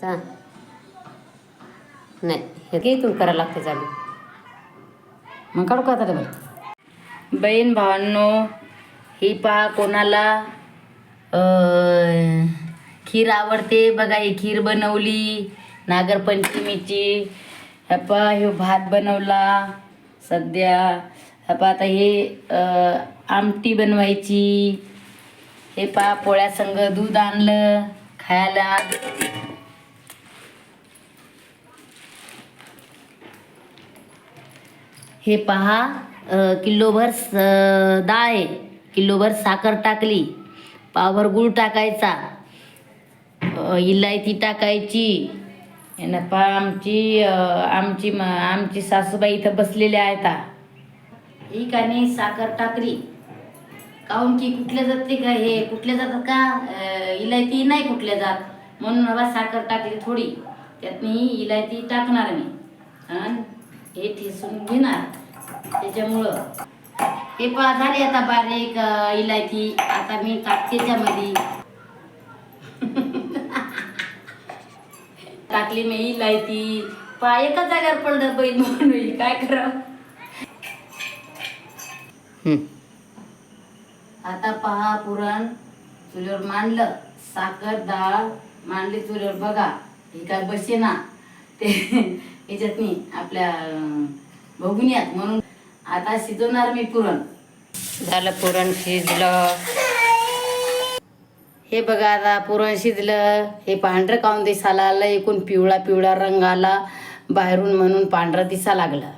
चा नाही हे काही इथून करायला लागते चालू मग काढू का आता बहीण भावांनो ही पहा कोणाला खीर आवडते. बघा ही खीर बनवली नागरपंचमीची. ह्या पहा भात बनवला. सध्या ह्या पहा आता हे आमटी बनवायची. हे पहा पोळ्यासंग दूध आणलं खायला. हे पहा किलोभर स डाळ आहे. किलोभर साखर टाकली. पावभर गूळ टाकायचा. इलायची टाकायची. ना पहा आमची आमची म- आमची सासूबाई इथं बसलेल्या आहेत हा. ही का नाही साखर टाकली. काहून की कुठल्या जाते का हे कुठल्या जातात का? इलायती नाही कुठल्या जात. म्हणून बाबा साखर टाकली थोडी. त्यातनी इलायती टाकणार मी. आणि हे ठेसून घेणार. त्याच्यामुळं. हे पा झाली आता बारीक इलायची. आता मी टाकते त्यामध्ये. टाकली मी इलायची. पा एका जागेवर पडलं बैल म्हणून. काय करावं. आता पहा पुरण. चुलीवर मांडलं. साखर डाळ. मांडली चुलीवर. बघा हे काय बसे ना ते याच्यातनी आपल्या अं, म्हणून आता शिजवणार मी पुरण. झालं पुरण शिजलं. हे बघा आता पुरण शिजलं. हे पांढरं काऊन दिसायला आलं एकूण पिवळा पिवळा रंग आला. बाहेरून म्हणून पांढरं दिसा लागलं.